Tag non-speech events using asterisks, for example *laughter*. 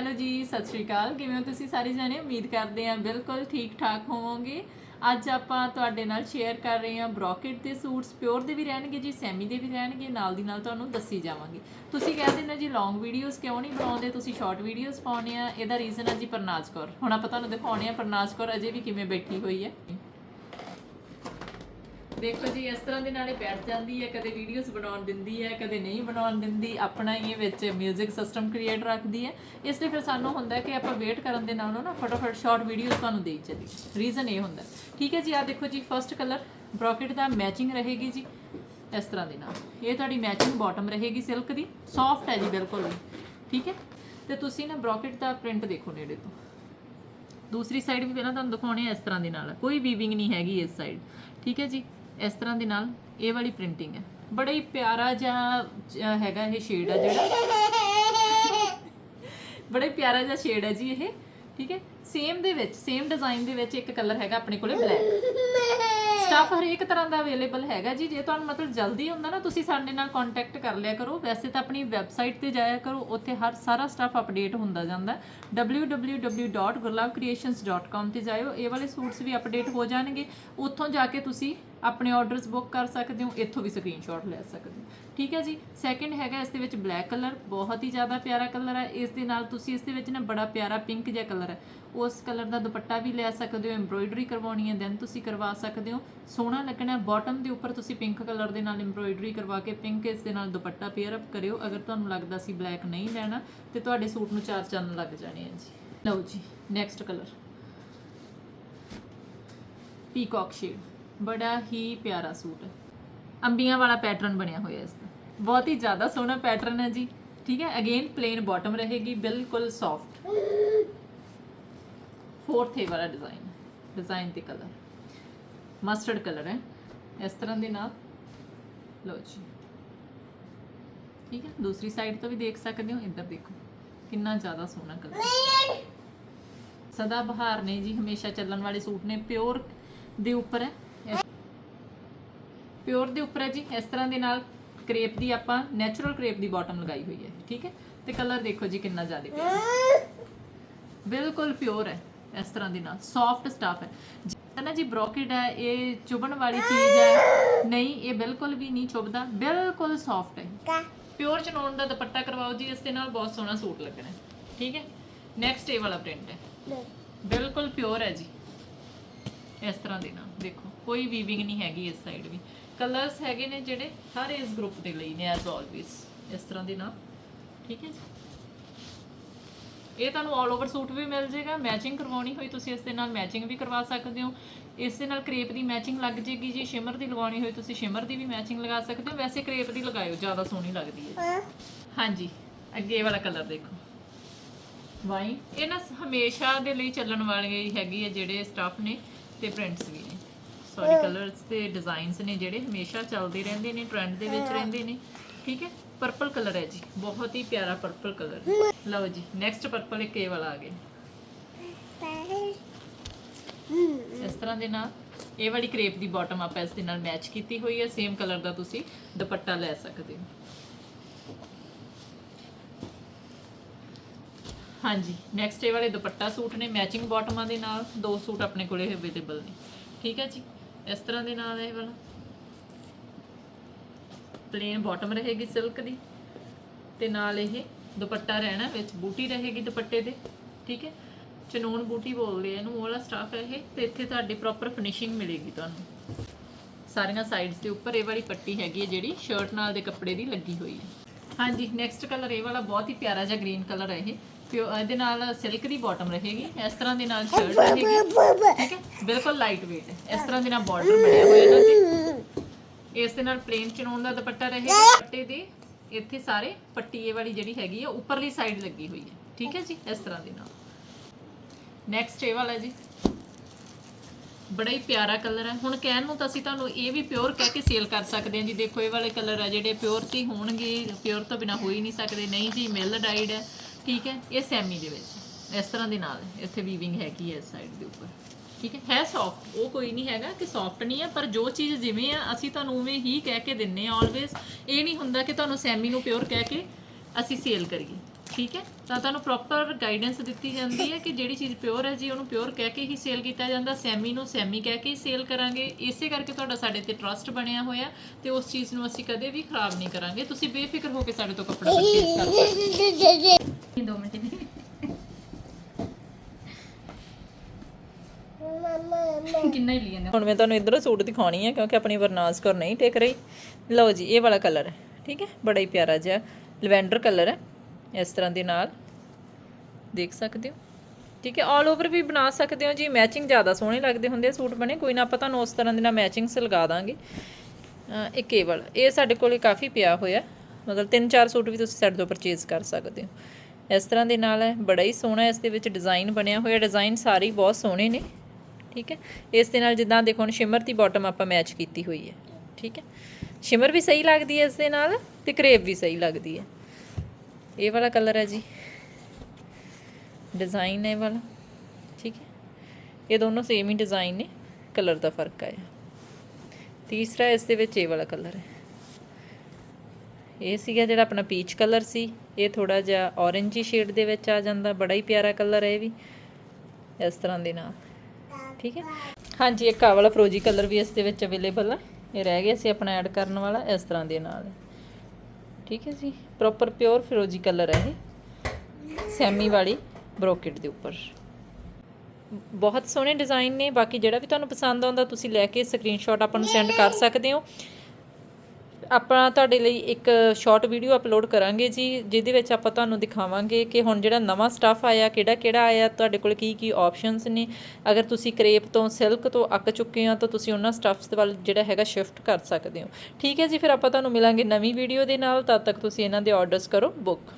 Hello ਜੀ, ਸਤਿ ਸ਼੍ਰੀ ਅਕਾਲ। ਕਿਵੇਂ ਹੋ ਤੁਸੀਂ ਸਾਰੇ ਜਾਣੇ? ਉਮੀਦ ਕਰਦੇ ਹਾਂ ਬਿਲਕੁਲ ਠੀਕ ਠਾਕ ਹੋਵੋਗੇ। ਅੱਜ ਆਪਾਂ ਤੁਹਾਡੇ ਨਾਲ ਸ਼ੇਅਰ ਕਰ ਰਹੇ ਹਾਂ ਬ੍ਰੋਕੇਟ ਦੇ ਸੂਟਸ। ਪਿਓਰ ਦੇ ਵੀ ਰਹਿਣਗੇ ਜੀ ਸੈਮੀ ਦੇ ਵੀ ਰਹਿਣਗੇ, ਨਾਲ ਦੀ ਨਾਲ ਤੁਹਾਨੂੰ ਦੱਸੀ ਜਾਵਾਂਗੇ। ਤੁਸੀਂ ਕਹਿੰਦੇ ਨੇ ਜੀ ਲੌਂਗ ਵੀਡੀਓਜ਼ ਕਿਉਂ ਨਹੀਂ ਬਣਾਉਂਦੇ? ਤੁਸੀਂ ਸ਼ਾਰਟ ਵੀਡੀਓਜ਼ ਪਾਉਂਦੇ ਆ। ਇਹਦਾ ਰੀਜ਼ਨ ਹੈ ਜੀ, ਪਰਨਾਜ ਕੌਰ। ਹੁਣ ਆਪਾਂ ਤੁਹਾਨੂੰ ਦਿਖਾਉਣੇ ਆ ਪਰਨਾਜ ਕੌਰ ਅਜੇ ਵੀ ਕਿਵੇਂ ਬੈਠੀ ਹੋਈ ਹੈ। ਦੇਖੋ ਜੀ, ਇਸ ਤਰ੍ਹਾਂ ਦੇ ਨਾਲੇ ਬੈਠ ਜਾਂਦੀ ਹੈ, ਕਦੇ ਵੀਡੀਓਜ਼ ਬਣਾਉਣ ਦਿੰਦੀ ਹੈ, ਕਦੇ ਨਹੀਂ ਬਣਾਉਣ ਦਿੰਦੀ, ਆਪਣਾ ਹੀ ਇਹ ਵਿੱਚ 뮤직 ਸਿਸਟਮ ਕ੍ਰੀਏਟ ਰੱਖਦੀ ਹੈ। ਇਸ ਲਈ ਫਿਰ ਸਾਨੂੰ ਹੁੰਦਾ ਕਿ ਆਪਾਂ ਵੇਟ ਕਰਨ ਦੇ ਨਾਲੋਂ ਨਾ ਫਟਾਫਟ ਸ਼ਾਰਟ ਵੀਡੀਓਜ਼ ਤੁਹਾਨੂੰ ਦੇਈ ਚੱਲੀ ਰੀਜ਼ਨ ਇਹ ਹੁੰਦਾ ਠੀਕ ਹੈ ਜੀ ਆ ਦੇਖੋ ਜੀ ਫਰਸਟ ਕਲਰ ਬ੍ਰੋਕੇਟ ਦਾ ਮੈਚਿੰਗ ਰਹੇਗੀ ਜੀ, ਇਸ ਤਰ੍ਹਾਂ ਦੇ ਨਾਲ। ਇਹ ਤੁਹਾਡੀ ਮੈਚਿੰਗ ਬਾਟਮ ਰਹੇਗੀ ਸਿਲਕ ਦੀ ਸੌਫਟ ਹੈ ਜੀ ਬਿਲਕੁਲ ਵੀ। ਠੀਕ ਹੈ? ਤੇ ਤੁਸੀਂ ਨਾ ਬ੍ਰੋਕੇਟ ਦਾ ਪ੍ਰਿੰਟ ਦੇਖੋ ਨੇੜੇ ਤੋਂ। ਦੂਸਰੀ ਸਾਈਡ ਵੀ ਪਹਿਲਾਂ ਤੁਹਾਨੂੰ ਦਿਖਾਉਣੇ ਆ ਇਸ ਤਰ੍ਹਾਂ ਦੇ ਨਾਲ। ਕੋਈ ਵੀਵਿੰਗ ਨਹੀਂ ਹੈਗੀ ਇਸ ਸਾਈਡ ਠੀਕ ਹੈ ਜੀ? ਇਸ ਤਰ੍ਹਾਂ ਦੇ ਨਾਲ ਇਹ ਵਾਲੀ ਪ੍ਰਿੰਟਿੰਗ ਹੈ। ਬੜਾ ਹੀ ਪਿਆਰਾ ਜਿਹਾ ਹੈਗਾ ਇਹ ਸ਼ੇਡ ਆ ਜਿਹੜਾ। ਬੜਾ ਹੀ ਪਿਆਰਾ ਜਿਹਾ ਸ਼ੇਡ ਹੈ ਜੀ ਇਹ, ਠੀਕ ਹੈ? ਸੇਮ ਦੇ ਵਿੱਚ ਸੇਮ ਡਿਜ਼ਾਈਨ ਦੇ ਵਿੱਚ ਇੱਕ ਕਲਰ ਹੈਗਾ ਆਪਣੇ ਕੋਲੇ ਬਲੈਕ ਸਟਾਫ ਹਰੇਕ ਤਰ੍ਹਾਂ ਦਾ ਅਵੇਲੇਬਲ ਹੈਗਾ ਜੀ। ਜੇ ਤੁਹਾਨੂੰ ਮਤਲਬ ਜਲਦੀ ਹੁੰਦਾ ਨਾ, ਤੁਸੀਂ ਸਾਡੇ ਨਾਲ ਕੰਟੈਕਟ ਕਰ ਲਿਆ ਕਰੋ। ਵੈਸੇ ਤਾਂ ਆਪਣੀ ਵੈਬਸਾਈਟ ਤੇ ਜਾਇਆ ਕਰੋ, ਉੱਥੇ ਹਰ, ਸਾਰਾ ਸਟਾਫ ਅਪਡੇਟ ਹੁੰਦਾ ਜਾਂਦਾ। ਹੈ। www.gurlavcreations.com ਤੇ ਜਾਇਓ। ਇਹ ਵਾਲੇ ਸੂਟਸ ਵੀ ਅਪਡੇਟ ਹੋ ਜਾਣਗੇ। ਉੱਥੋਂ ਜਾ ਕੇ ਤੁਸੀਂ ਆਪਣੇ ਆਰਡਰਸ ਬੁੱਕ ਕਰ ਸਕਦੇ ਹੋ, ਇੱਥੋਂ ਵੀ ਸਕਰੀਨਸ਼ਾਟ ਲੈ ਸਕਦੇ ਹੋ। ਠੀਕ ਹੈ ਜੀ? ਸੈਕਿੰਡ ਹੈਗਾ ਇਸ ਦੇ ਵਿੱਚ ਬਲੈਕ ਕਲਰ ਬਹੁਤ ਹੀ ਜ਼ਿਆਦਾ ਪਿਆਰਾ ਕਲਰ ਹੈ। ਇਸ ਦੇ ਨਾਲ ਤੁਸੀਂ ਇਸ ਦੇ ਵਿੱਚ ਨਾ ਬੜਾ ਪਿਆਰਾ ਪਿੰਕ ਜਿਹਾ ਕਲਰ ਹੈ। ਉਸ ਕਲਰ ਦਾ ਦੁਪੱਟਾ ਵੀ ਲੈ ਸਕਦੇ ਹੋ ਐਮਬ੍ਰੋਇਡਰੀ ਕਰਵਾਉਣੀ ਹੈ ਦੈਨ ਤੁਸੀਂ ਕਰਵਾ ਸਕਦੇ ਹੋ। ਸੋਹਣਾ ਲੱਗਣਾ ਬਾਟਮ ਦੇ ਉੱਪਰ ਤੁਸੀਂ ਪਿੰਕ ਕਲਰ ਦੇ ਨਾਲ ਐਮਬ੍ਰੋਇਡਰੀ ਕਰਵਾ ਕੇ ਪਿੰਕ ਇਸ ਦੇ ਨਾਲ ਦੁਪੱਟਾ ਪੇਅਰ ਅਪ ਕਰਿਓ। ਅਗਰ ਤੁਹਾਨੂੰ ਲੱਗਦਾ ਸੀ ਬਲੈਕ ਨਹੀਂ ਲੈਣਾ, ਤੇ ਤੁਹਾਡੇ ਸੂਟ ਨੂੰ ਚਾਰ ਚੰਨ ਲੱਗ ਜਾਣੇ ਆ ਜੀ। ਲਓ ਜੀ ਨੈਕਸਟ ਕਲਰ ਪੀਕੌਕ ਸ਼ੇਡ ਬੜਾ ਹੀ ਪਿਆਰਾ ਸੂਟ ਹੈ। ਅੰਬੀਆਂ ਵਾਲਾ ਪੈਟਰਨ ਬਣਿਆ ਹੋਇਆ ਇਸ ਦਾ। ਬਹੁਤ ਹੀ ਜ਼ਿਆਦਾ ਸੋਹਣਾ ਪੈਟਰਨ ਹੈ ਜੀ। ਠੀਕ ਹੈ? ਅਗੇਨ ਪਲੇਨ ਬਾਟਮ ਰਹੇਗੀ, ਬਿਲਕੁਲ ਸੌਫਟ ਫੋਰਥ ਇਹ ਵਾਲਾ ਡਿਜ਼ਾਈਨ ਡਿਜ਼ਾਈਨ ਤੇ ਕਲਰ ਮਸਟਰਡ ਕਲਰ ਹੈ। ਇਸ ਤਰ੍ਹਾਂ ਦੇ ਨਾਲ। ਲਓ ਜੀ। ਠੀਕ ਹੈ? ਦੂਸਰੀ ਸਾਈਡ ਤੋਂ ਵੀ ਦੇਖ ਸਕਦੇ ਹੋ। ਇੱਧਰ ਦੇਖੋ। ਕਿੰਨਾ ਜ਼ਿਆਦਾ ਸੋਹਣਾ ਕਲਰ ਸਦਾ ਬਹਾਰ ਨੇ ਜੀ, ਹਮੇਸ਼ਾ ਚੱਲਣ ਵਾਲੇ ਸੂਟ ਨੇ। ਪਿਓਰ ਦੇ ਉੱਪਰ ਹੈ। ਪਿਓਰ ਦੇ ਉੱਪਰ ਹੈ ਜੀ ਇਸ ਤਰ੍ਹਾਂ ਦੇ ਨਾਲ ਕ੍ਰੇਪ ਦੀ ਆਪਾਂ ਨੈਚੁਰਲ ਕ੍ਰੇਪ ਦੀ ਬਾਟਮ ਲਗਾਈ ਹੋਈ ਹੈ ਠੀਕ ਹੈ? ਤੇ ਕਲਰ ਦੇਖੋ ਜੀ ਕਿੰਨਾ ਜ਼ਿਆਦਾ ਪਿਆਰਾ ਬਿਲਕੁਲ ਪਿਓਰ ਹੈ ਇਸ ਤਰ੍ਹਾਂ ਦੇ ਨਾਲ ਸੌਫਟ ਸਟਫ ਹੈ। ਨਾ ਜੀ ਬ੍ਰੋਕੇਡ ਹੈ ਇਹ ਚੁਭਣ ਵਾਲੀ ਚੀਜ਼ ਹੈ। ਨਹੀਂ ਇਹ ਬਿਲਕੁਲ ਵੀ ਨਹੀਂ ਚੁਭਦਾ ਬਿਲਕੁਲ ਸੌਫਟ ਹੈ। ਪਿਓਰ ਚਨੋਨ ਦਾ ਦੁਪੱਟਾ ਕਰਵਾਓ ਜੀ ਇਸ ਦੇ ਨਾਲ ਬਹੁਤ ਸੋਹਣਾ ਸੂਟ ਲੱਗਣਾ ਹੈ। ਠੀਕ ਹੈ? ਨੈਕਸਟ ਇਹ ਵਾਲਾ ਪ੍ਰਿੰਟ ਹੈ। ਬਿਲਕੁਲ ਪਿਓਰ ਹੈ ਜੀ। ਇਸ ਤਰ੍ਹਾਂ ਦੇ ਨਾਲ ਦੇਖੋ ਕੋਈ ਵੀਵਿੰਗ ਨਹੀਂ ਹੈਗੀ ਇਸ ਸਾਈਡ ਵੀ। ਕਲਰਸ ਹੈਗੇ ਨੇ ਜਿਹੜੇ ਹਰ ਏਜ ਗਰੁੱਪ ਦੇ ਲਈ ਨੇ ਐਜ਼ ਆਲਵੇਸ ਇਸ ਤਰ੍ਹਾਂ ਦੇ ਨਾਲ। ਠੀਕ ਹੈ ਜੀ? ਇਹ ਤੁਹਾਨੂੰ ਆਲ ਓਵਰ ਸੂਟ ਵੀ ਮਿਲ ਜਾਏਗਾ ਮੈਚਿੰਗ ਕਰਵਾਉਣੀ ਹੋਈ ਤੁਸੀਂ ਇਸ ਦੇ ਨਾਲ ਮੈਚਿੰਗ ਵੀ ਕਰਵਾ ਸਕਦੇ ਹੋ। ਇਸ ਦੇ ਨਾਲ ਕ੍ਰੇਪ ਦੀ ਮੈਚਿੰਗ ਲੱਗ ਜੇਗੀ ਜੀ ਸ਼ਿਮਰ ਦੀ ਲਗਾਉਣੀ ਹੋਈ ਤੁਸੀਂ ਸ਼ਿਮਰ ਦੀ ਵੀ ਮੈਚਿੰਗ ਲਗਾ ਸਕਦੇ ਹੋ। ਵੈਸੇ ਕ੍ਰੇਪ ਦੀ ਲਗਾਇਓ ਜ਼ਿਆਦਾ ਸੋਹਣੀ ਲੱਗਦੀ ਹੈ। ਹਾਂਜੀ ਅੱਗੇ ਇਹ ਵਾਲਾ ਕਲਰ ਦੇਖੋ। ਵਾਈ ਇਹ ਨਾ ਹਮੇਸ਼ਾ ਦੇ ਲਈ ਚੱਲਣ ਵਾਲੀ ਹੈਗੀ ਹੈ ਜਿਹੜੇ ਸਟਫ ਨੇ। ਤੇ ਪ੍ਰਿੰਟਸ ਵੀ ਨੇ। ਸੌਰੀ ਕਲਰਸ ਤੇ ਡਿਜ਼ਾਈਨਸ ਨੇ ਜਿਹੜੇ ਹਮੇਸ਼ਾ ਚੱਲਦੇ ਰਹਿੰਦੇ ਨੇ ਟ੍ਰੈਂਡ ਦੇ ਵਿੱਚ ਰਹਿੰਦੇ ਨੇ। ਠੀਕ ਹੈ? ਪਰਪਲ ਕਲਰ ਹੈ ਜੀ। ਬਹੁਤ ਹੀ ਪਿਆਰਾ ਪਰਪਲ ਕਲਰ ਲਓ ਜੀ ਨੈਕਸਟ ਪਰਪਲ ਇੱਕ ਇਹ ਵਾਲਾ ਆ ਗਿਆ। ਇਸ ਤਰ੍ਹਾਂ ਦੇ ਨਾਲ ਇਹ ਵਾਲੀ ਕ੍ਰੇਪ ਦੀ ਬਾਟਮ ਆਪਾਂ ਇਸ ਦੇ ਨਾਲ ਮੈਚ ਕੀਤੀ ਹੋਈ ਹੈ। ਸੇਮ ਕਲਰ ਦਾ ਤੁਸੀਂ ਦੁਪੱਟਾ ਲੈ ਸਕਦੇ ਹੋ। ਹਾਂਜੀ ਨੈਕਸਟ ਇਹ ਵਾਲੇ ਦੁਪੱਟਾ ਸੂਟ ਨੇ ਮੈਚਿੰਗ ਬਾਟਮਾਂ ਦੇ ਨਾਲ, ਦੋ ਸੂਟ ਆਪਣੇ ਕੋਲੇ ਅਵੇਲੇਬਲ ਨੇ। ਠੀਕ ਹੈ ਜੀ? ਇਸ ਤਰ੍ਹਾਂ ਦੇ ਨਾਲ ਇਹ ਵਾਲਾ। ਪਲੇਨ ਬਾਟਮ ਰਹੇਗੀ ਸਿਲਕ ਦੀ। ਤੇ ਨਾਲ ਇਹ ਦੁਪੱਟਾ ਰਹਿਣਾ, ਵਿੱਚ ਬੂਟੀ ਰਹੇਗੀ ਦੁਪੱਟੇ ਦੇ। ਠੀਕ ਹੈ? ਚਨੂਨ ਬੂਟੀ ਬੋਲਦੇ ਇਹਨੂੰ, ਉਹ ਵਾਲਾ ਸਟਾਫ ਹੈ ਇਹ। ਤੇ ਇੱਥੇ ਤੁਹਾਡੀ ਪ੍ਰੋਪਰ ਫਿਨਿਸ਼ਿੰਗ ਮਿਲੇਗੀ ਤੁਹਾਨੂੰ। ਸਾਰੀਆਂ ਸਾਈਡਸ ਦੇ ਉੱਪਰ ਇਹ ਵਾਲੀ ਪੱਟੀ ਹੈਗੀ ਹੈ ਜਿਹੜੀ ਸ਼ਰਟ ਨਾਲ ਦੇ ਕੱਪੜੇ ਦੀ ਲੱਗੀ ਹੋਈ ਹੈ। ਹਾਂਜੀ ਨੈਕਸਟ ਕਲਰ ਇਹ ਵਾਲਾ ਬਹੁਤ ਹੀ ਪਿਆਰਾ ਜਿਹਾ ਗ੍ਰੀਨ ਕਲਰ ਹੈ ਇਹ। ਪਿਓ ਇਹਦੇ ਨਾਲ ਸਿਲਕ ਦੀ ਬਾਟਮ ਰਹੇਗੀ ਇਸ ਤਰ੍ਹਾਂ ਦੇ ਨਾਲ ਸ਼ਰਟ ਰਹੇਗੀ। ਠੀਕ ਹੈ? ਬਿਲਕੁਲ ਲਾਈਟ weight ਹੈ। ਇਸ ਤਰ੍ਹਾਂ ਦੇ ਨਾਲ ਬਾਰਡਰ ਬਣਿਆ ਹੋਇਆ ਇਹਨਾਂ ਤੇ ਇਸ ਦੇ ਨਾਲ ਪਲੇਨ ਚਨੋਨ ਦਾ ਦੁਪੱਟਾ ਰਹੇਗਾ। ਦੁਪੱਟੇ ਦੇ ਇੱਥੇ ਸਾਰੇ ਪੱਟੀ ਇਹ ਵਾਲੀ ਜਿਹੜੀ ਹੈਗੀ ਆ ਉੱਪਰਲੀ ਸਾਈਡ ਲੱਗੀ ਹੋਈ ਹੈ। ਠੀਕ ਹੈ ਜੀ? ਇਸ ਤਰ੍ਹਾਂ ਦੇ ਨਾਲ। ਨੈਕਸਟ ਇਹ ਵਾਲਾ ਜੀ। ਬੜਾ ਹੀ ਪਿਆਰਾ ਕਲਰ ਹੈ। ਹੁਣ ਕਹਿਣ ਨੂੰ ਤਾਂ ਅਸੀਂ ਤੁਹਾਨੂੰ ਇਹ ਵੀ ਪਿਓਰ ਕਹਿ ਕੇ ਸੇਲ ਕਰ ਸਕਦੇ ਹਾਂ ਜੀ। ਦੇਖੋ ਇਹ ਵਾਲੇ ਕਲਰ ਆ ਜਿਹੜੇ ਪਿਓਰ ਤੇ ਹੋਣਗੇ। ਪਿਓਰ ਤੋਂ ਬਿਨਾ ਹੋ ਹੀ ਨਹੀਂ ਸਕਦੇ। ਨਹੀਂ ਜੀ ਮਿਲ ਡਾਈਡ ਹੈ। ਠੀਕ ਹੈ, ਇਹ ਸੈਮੀ ਦੇ ਵਿੱਚ ਇਸ ਤਰ੍ਹਾਂ ਦੇ ਨਾਲ ਇੱਥੇ ਵੀਵਿੰਗ ਹੈਗੀ ਹੈ ਇਸ ਸਾਈਡ ਦੇ ਉੱਪਰ। ਠੀਕ ਹੈ ਹੈ ਸੌਫਟ ਉਹ ਕੋਈ ਨਹੀਂ ਹੈਗਾ ਕਿ ਸੌਫਟ ਨਹੀਂ ਹੈ, ਪਰ ਜੋ ਚੀਜ਼ ਜਿਵੇਂ ਆ, ਅਸੀਂ ਤੁਹਾਨੂੰ ਉਵੇਂ ਹੀ ਕਹਿ ਕੇ ਦਿੰਨੇ ਆ ਆਲਵੇਸ ਇਹ ਨਹੀਂ ਹੁੰਦਾ ਕਿ ਤੁਹਾਨੂੰ ਸੈਮੀ ਨੂੰ ਪਿਓਰ ਕਹਿ ਕੇ ਅਸੀਂ ਸੇਲ ਕਰੀਏ। ਠੀਕ ਹੈ, ਤਾਂ ਤੁਹਾਨੂੰ ਪ੍ਰੋਪਰ ਗਾਈਡੈਂਸ ਦਿੱਤੀ ਜਾਂਦੀ ਹੈ ਕਿ ਜਿਹੜੀ ਚੀਜ਼ ਪਿਓਰ ਹੈ ਜੀ, ਉਹਨੂੰ ਪਿਓਰ ਕਹਿ ਕੇ ਹੀ ਸੇਲ ਕੀਤਾ ਜਾਂਦਾ। ਸੈਮੀ ਨੂੰ ਸੈਮੀ ਕਹਿ ਕੇ ਹੀ ਸੇਲ ਕਰਾਂਗੇ। ਇਸੇ ਕਰਕੇ ਤੁਹਾਡਾ ਸਾਡੇ ਤੇ ਟਰਸਟ ਬਣਿਆ ਹੋਇਆ ਤੇ ਉਸ ਚੀਜ਼ ਨੂੰ ਅਸੀਂ ਕਦੇ ਵੀ ਖਰਾਬ ਨਹੀਂ ਕਰਾਂਗੇ। ਤੁਸੀਂ ਬੇਫਿਕਰ ਹੋ ਕੇ ਸਾਡੇ ਤੋਂ ਕੱਪੜਾ ਪਰਚੇਸ ਕਰ ਸਕਦੇ ਹੋ *laughs* ਦੋ ਮਿੰਟ ਦੀ ਕਿੰਨਾ ਹੀ ਲਿਆ ਹੁਣ ਮੈਂ ਤੁਹਾਨੂੰ ਇਧਰੋਂ ਸੂਟ ਦਿਖਾਉਣੀ ਹੈ ਕਿਉਂਕਿ ਆਪਣੀ ਬਰਨਾਸ ਕੌਰ ਨਹੀਂ ਟਿਕ ਰਹੀ। ਲਓ ਜੀ, ਇਹ ਵਾਲਾ ਕਲਰ ਹੈ, ਠੀਕ ਹੈ? ਬੜਾ ਹੀ ਪਿਆਰਾ ਜਿਹਾ ਲਵੈਂਡਰ ਕਲਰ ਹੈ, ਇਸ ਤਰ੍ਹਾਂ ਦੇ ਨਾਲ। ਦੇਖ ਸਕਦੇ ਹੋ? ਠੀਕ ਹੈ ਆਲ ਓਵਰ ਵੀ ਬਣਾ ਸਕਦੇ ਹੋ ਜੀ ਮੈਚਿੰਗ ਜ਼ਿਆਦਾ ਸੋਹਣੇ ਲੱਗਦੇ ਹੁੰਦੇ ਆ ਸੂਟ ਬਣੇ। ਕੋਈ ਨਾ ਆਪਾਂ ਤੁਹਾਨੂੰ ਉਸ ਤਰ੍ਹਾਂ ਦੇ ਨਾਲ ਮੈਚਿੰਗਸ ਲਗਾ ਦਾਂਗੇ। ਅਹ ਇਹ ਕੇਵਲ ਇਹ ਸਾਡੇ ਕੋਲੇ ਕਾਫੀ ਪਿਆ ਹੋਇਆ ਮਤਲਬ ਤਿੰਨ ਚਾਰ ਸੂਟ ਵੀ ਤੁਸੀਂ ਸਾਡੇ ਤੋਂ ਪਰਚੇਜ਼ ਕਰ ਸਕਦੇ ਹੋ। ਇਸ ਤਰ੍ਹਾਂ ਦੇ ਨਾਲ ਹੈ, ਬੜਾ ਹੀ ਸੋਹਣਾ ਇਸ ਦੇ ਵਿੱਚ ਡਿਜ਼ਾਈਨ ਬਣਿਆ ਹੋਇਆ। ਡਿਜ਼ਾਈਨ ਸਾਰੇ ਬਹੁਤ ਸੋਹਣੇ ਨੇ। ਠੀਕ ਹੈ? ਇਸ ਦੇ ਨਾਲ ਜਿੱਦਾਂ ਦੇਖੋ ਹੁਣ ਸ਼ਿਮਰ ਦੀ ਬਾਟਮ ਆਪਾਂ ਮੈਚ ਕੀਤੀ ਹੋਈ ਹੈ। ਠੀਕ ਹੈ? ਸ਼ਿਮਰ ਵੀ ਸਹੀ ਲੱਗਦੀ ਹੈ ਇਸ ਦੇ ਨਾਲ ਤੇ ਕਰੇਬ ਵੀ ਸਹੀ ਲੱਗਦੀ ਹੈ। ਇਹ ਵਾਲਾ ਕਲਰ ਹੈ ਜੀ। ਡਿਜ਼ਾਈਨ ਹੈ ਵਾਲਾ। ਠੀਕ ਹੈ? ਇਹ ਦੋਨੋਂ ਸੇਮ ਹੀ ਡਿਜ਼ਾਈਨ ਨੇ। ਕਲਰ ਦਾ ਫ਼ਰਕ ਹੈ ਤੀਸਰਾ ਇਸ ਦੇ ਵਿੱਚ ਇਹ ਵਾਲਾ ਕਲਰ ਹੈ। ਇਹ ਸੀਗਾ ਜਿਹੜਾ ਆਪਣਾ ਪੀਚ ਕਲਰ ਸੀ। ਇਹ ਥੋੜਾ ਜਿਹਾ ਔਰੇਂਜੀ ਸ਼ੇਡ ਦੇ ਵਿੱਚ ਆ ਜਾਂਦਾ। ਬੜਾ ਹੀ ਪਿਆਰਾ ਕਲਰ ਹੈ ਇਹ ਵੀ। ਇਸ ਤਰ੍ਹਾਂ ਦੇ ਨਾਲ। ਠੀਕ ਹੈ। ਹਾਂਜੀ, ਇੱਕ ਆਹ ਵਾਲਾ ਫਰੋਜੀ ਕਲਰ ਵੀ ਇਸ ਦੇ ਵਿੱਚ ਅਵੇਲੇਬਲ ਆ। ਇਹ ਰਹਿ ਗਿਆ ਸੀ, ਆਪਣਾ ਐਡ ਕਰਨ ਵਾਲਾ, ਇਸ ਤਰ੍ਹਾਂ ਦੇ ਨਾਲ। ਠੀਕ ਹੈ ਜੀ ਪ੍ਰੋਪਰ ਪਿਓਰ ਫਿਰੋਜੀ ਕਲਰ ਹੈ ਇਹ। ਸੈਮੀ ਵਾਲੀ ਬਰੋਕੇਟ ਦੇ ਉੱਪਰ। ਬਹੁਤ ਸੋਹਣੇ ਡਿਜ਼ਾਈਨ ਨੇ, ਬਾਕੀ ਜਿਹੜਾ ਵੀ ਤੁਹਾਨੂੰ ਪਸੰਦ ਆਉਂਦਾ, ਤੁਸੀਂ ਲੈ ਕੇ ਸਕਰੀਨਸ਼ਾਟ ਆਪਾਂ ਨੂੰ ਸੈਂਡ ਕਰ ਸਕਦੇ ਹੋ। ਆਪਾਂ ਤੁਹਾਡੇ ਲਈ ਇੱਕ ਸ਼ਾਰਟ ਵੀਡੀਓ ਅਪਲੋਡ ਕਰਾਂਗੇ ਜੀ, ਜਿਹਦੇ ਵਿੱਚ ਆਪਾਂ ਤੁਹਾਨੂੰ ਦਿਖਾਵਾਂਗੇ ਕਿ ਹੁਣ ਜਿਹੜਾ ਨਵਾਂ ਸਟੱਫ ਆਇਆ ਕਿਹੜਾ ਕਿਹੜਾ ਆਇਆ, ਤੁਹਾਡੇ ਕੋਲ ਕੀ ਕੀ ਆਪਸ਼ਨਸ ਨੇ। ਅਗਰ ਤੁਸੀਂ ਕਰੇਪ ਤੋਂ, ਸਿਲਕ ਤੋਂ ਅੱਕ ਚੁੱਕੇ ਹੋ, ਤਾਂ ਤੁਸੀਂ ਉਹਨਾਂ ਸਟੱਫਸ ਦੇ ਵੱਲ ਜਿਹੜਾ ਹੈਗਾ ਸ਼ਿਫਟ ਕਰ ਸਕਦੇ ਹੋ। ਠੀਕ ਹੈ ਜੀ, ਫਿਰ ਆਪਾਂ ਤੁਹਾਨੂੰ ਮਿਲਾਂਗੇ ਨਵੀਂ ਵੀਡੀਓ ਦੇ ਨਾਲ। ਤਦ ਤੱਕ ਤੁਸੀਂ ਇਹਨਾਂ ਦੇ ਆਰਡਰਸ ਕਰੋ ਬੁੱਕ